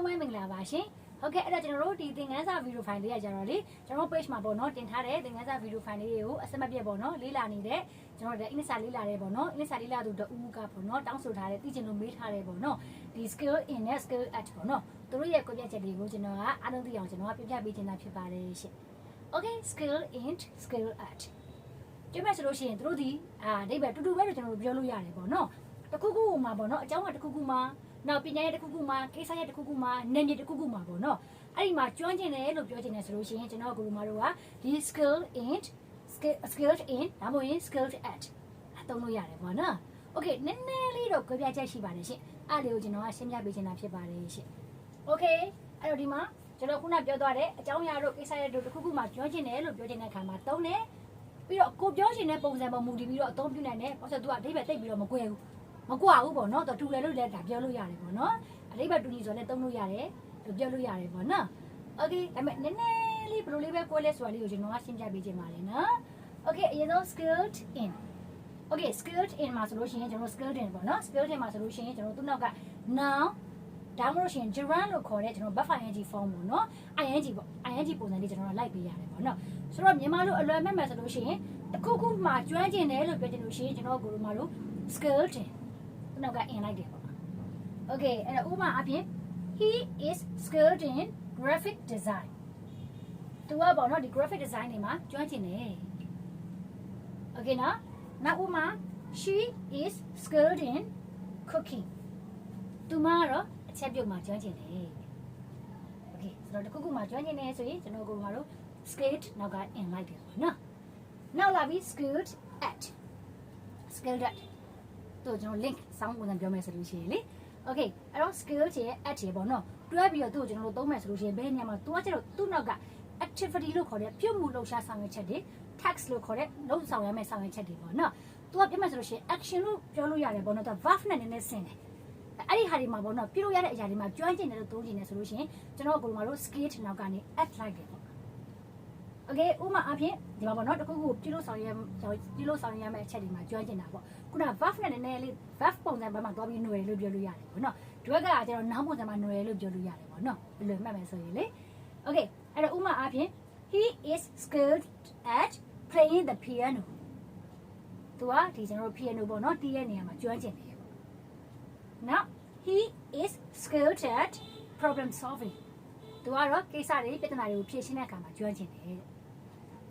လုံးပဲမင်္ဂလာပါရှင်ဟုတ်ကဲ့အဲ့တော့ကျွန်တော်တို့ဒီသင်ခန်းစာဗီဒီယိုဖိုင်လေးရကြတော့လေကျွန်တော်တို့ page မှာပေါ့နော်တင်ထားတဲ့သင်ခန်းစာဗီဒီယိုဖိုင်လေးတွေကိုအစမပြတ်ပေါ့နော်လေးလာနေတဲ့ကျွန်တော်တို့အင်္ဂလိပ်စာလေးလာတဲ့ပေါ့နော်အင်္ဂလိပ်စာလေးလာသူတဦးကပေါ့နော်တောင်းဆိုထားတဲ့သိချင်လို့မေးထားတဲ့ပေါ့နော်ဒီ skill in နဲ့ skill at ပေါ့နော်သူတို့ရဲ့ကိုပြချက်တွေကိုကျွန်တော်ကအားလုံးသိအောင်ကျွန်တော်ကပြပြပေးချင်တာဖြစ်ပါတယ်ရှင် okay skill in skill at ကျမဆိုလို့ရှိရင်တို့ဒီအာအဓိပ္ပာယ်တူတူပဲလို့ကျွန်တော်တို့ပြောလို့ရတယ်ပေါ့နော်တခုခုမှာပေါ့နော်အကြောင်းကတခုခုမှာ နောက်ပညာရဲ့တခုခုမှာကိစ္စရဲ့တခုခုမှာနာမည်တခုခုမှာပေါ့နော်အဲ့ဒီမှာကျွမ်းကျင်တယ်လို့ပြောချင်တယ်ဆိုလို့ရှိရင်ကျွန်တော်ကလူမတို့ကဒီ skill in skill skilled in ဒါမှမဟုတ် skilled at အသုံးလို့ရတယ်ပေါ့နော် okay နည်းနည်းလေးတော့ကြွပြချက်ရှိပါတယ်ရှင်အဲ့လေးကိုကျွန်တော်ကရှင်းပြပေးချင်တာဖြစ်ပါတယ်ရှင် okay အဲ့တော့ဒီမှာကျွန်တော်ခုနပြောသွားတဲ့အကြောင်းအရာတို့ကိစ္စရဲ့တို့တခုခုမှာကျွမ်းကျင်တယ်လို့ပြောချင်တဲ့အခါမှာသုံးတယ်ပြီးတော့ကိုပြောချင်တဲ့ပုံစံပေါ်မူတည်ပြီးတော့အသုံးပြုနိုင်တယ်။ဘာလို့လဲဆိုတော့ तू ကအဓိပ္ပာယ်တိတ်ပြီးတော့မကွဲဘူး။ မကွာဘူးပေါ့နော်။ तू တူတယ်လို့လည်းဒါပြောလို့ရတယ်ပေါ့နော်။အဓိပ္ပာယ်တူညီဆိုလည်းသုံးလို့ရတယ်။သူပြောလို့ရတယ်ပေါ့နော်။ Okay ဒါပေမဲ့နည်းနည်းလေးဘယ်လိုလေးပဲကွဲလဲဆိုတာလေးကိုကျွန်တော်ကရှင်းပြပေးချင်ပါတယ်နော်။ Okay အရင်ဆုံး skilled in Okay skilled in မှာဆိုလို့ရှိရင်ကျွန်တော် skilled in ပေါ့နော် skilled in မှာဆိုလို့ရှိရင်ကျွန်တော်သူ့နောက်က noun ဒါမှမဟုတ်ရှင် gerund လို့ခေါ်တဲ့ကျွန်တော် verb ing form ပေါ့နော် ing ပေါ့ ing ပုံစံလေးကျွန်တော်လိုက်ပေးရတယ်ပေါ့နော်ဆိုတော့မြန်မာလိုအလွယ်မဲ့မယ်ဆိုလို့ရှိရင်တစ်ခုခုမှကျွမ်းကျင်တယ်လို့ပြောချင်လို့ရှိရင်ကျွန်တော်ကိုလိုမလို့ skilled in ခု နောက်က in လိုက်တယ်ပေါ့ okay အဲ့တော့ဥပမာအပြင် he is skilled in graphic design သူကပေါ့နော်ဒီ graphic design တွေမှာကျွမ်းကျင်တယ် okay နော်နောက်ဥပမာ she is skilled in cooking သူမကတော့အချက်ပြုတ်မှာကျွမ်းကျင်တယ်။ Okay ဆိုတော့တစ်ခုခုမှာကျွမ်းကျင်တယ်ဆိုရင်ကျွန်တော်တို့ကတော့ skilled နောက်က in လိုက်တယ်ပေါ့နော်။နောက်လာပြီး skilled at skilled at တို့ကျွန်တော် link စောင်းပုံစံပြောမယ်ဆိုလို့ရှိရင်လေ Okay အဲ့တော့ skilled ရဲ့ at ရဲ့ပေါ့နော်။တွဲပြီးတော့သူ့ကိုကျွန်တော်တို့သုံးမယ်ဆိုလို့ရှိရင်ဘယ်နေရာမှာသူကကျတော့သူ့နောက်က activity လို့ခေါ်တဲ့ပြုတ်မှုလှုပ်ရှားဆောင်ရွက်ချက်တွေ task လို့ခေါ်တဲ့လုပ်ဆောင်ရမယ့်ဆောင်ရွက်ချက်တွေပေါ့နော်။ तू ကပြောမယ်ဆိုလို့ရှိရင် action လို့ပြောလို့ရတယ်ပေါ့နော်။ तू verb နဲ့နည်းနည်းဆင်တယ်။အဲ့ဒီဟာဒီမှာပေါ့နော်ပြုလို့ရတဲ့အရာတွေမှာကျွမ်းကျင်တယ်လို့သုံးကျင်တယ်ဆိုလို့ရှိရင်ကျွန်တော်ကိုယ်မှာတို့ skilled နောက်ကနေ add လိုက်တယ် ပေါ့ Okay ဥပမာအဖြစ်ဒီမှာပေါ့နော်တခုခုပြုလို့ဆောင်ရပြုလို့ဆောင်ရမယ့်အချက်တွေမှာကျွမ်းကျင်တာပေါ့ခုန verb နဲ့နည်းနည်းလေး verb ပုံစံဘက်မှာသွားပြီးຫນွယ်လို့ပြောလို့ရတယ်ပေါ့နော် direct ကကျတော့ noun ပုံစံမှာຫນွယ်လို့ပြောလို့ရတယ်ပေါ့နော်ဘယ်လိုမှတ်မယ်ဆိုရင်လေ Okay အဲ့တော့ဥပမာအဖြစ် he is skilled at playing the piano သူကဒီကျွန်တော်တို့ piano ပေါ့နော်တီးရဲ့နေရာမှာကျွမ်းကျင်တယ် Now he is skilled at problem solving သူကတော့ကိစ္စတွေပြဿနာတွေကိုဖြေရှင်းတဲ့အခါမှာကျွမ်းကျင်တယ်တဲ့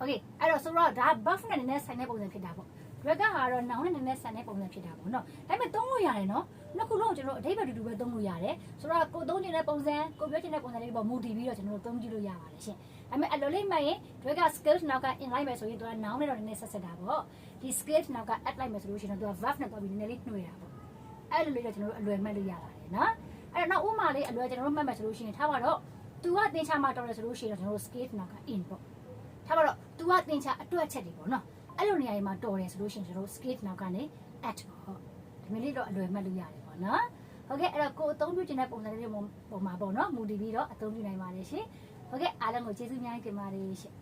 Okay အဲ့တော့ဆိုတော့ဒါ buff နဲ့နည်းနည်းဆိုင်တဲ့ပုံစံဖြစ်တာပေါ့ drag ကတော့ noun နဲ့နည်းနည်းဆိုင်တဲ့ပုံစံဖြစ်တာပေါ့နော်ဒါပေမဲ့သုံးလို့ရတယ်နော်နှစ်ခုလုံးကျွန်တော်တို့အဓိပ္ပာယ်တူတူပဲသုံးလို့ရတယ်ဆိုတော့ကိုသုံးနေတဲ့ပုံစံကိုပြောချင်တဲ့ပုံစံလေးပေါ့မူတည်ပြီးတော့ကျွန်တော်တို့သုံးကြည့်လို့ရပါတယ်ရှင်ဒါပေမဲ့အလိုလေးမှတ်ရင် drag skilled နောက်က in line မယ်ဆိုရင်သူက noun နဲ့တော့နည်းနည်းဆက်ဆက်တာပေါ့ဒီ skilled နောက်က add လိုက်မယ်ဆိုလို့ရှိရင်တော့သူက verb နဲ့တော့ပြီးနည်းနည်းလေးနှွေတာပေါ့အဲ့လိုလေးတော့ကျွန်တော်တို့အလွယ်မှတ်လို့ရပါတယ်နော်အဲ့တော့နောက်ဥမာလေးအလွယ်ကျွန်တော်တို့မှတ်မယ်ဆိုလို့ရှိရင်ထားပါတော့ तू ကသင်္ချာမှာတော်တယ်ဆိုလို့ရှိရင်တော့ကျွန်တော်တို့ skate နောက်က in ပေါ့ ထားပါတော့ तू ကသင်္ချာအတွက်ချက်တွေပေါ့နော်အဲ့လိုနေရာတွေမှာတော်တယ်ဆိုလို့ရှိရင်ကျွန်တော်တို့ skate နောက်ကနေ at ပေါ့ဒီမျိုးလေးတော့အလွယ်မှတ်လို့ရတယ်ပေါ့နော်ဟုတ်ကဲ့အဲ့တော့ကိုယ်အသုံးပြုခြင်းတဲ့ပုံစံလေးပုံမှာပေါ့နော်မူတည်ပြီးတော့အသုံးပြုနိုင်ပါတယ်ရှင်ဟုတ်ကဲ့အားလုံးကိုကျေးဇူးများတင်ပါတယ်ရှင်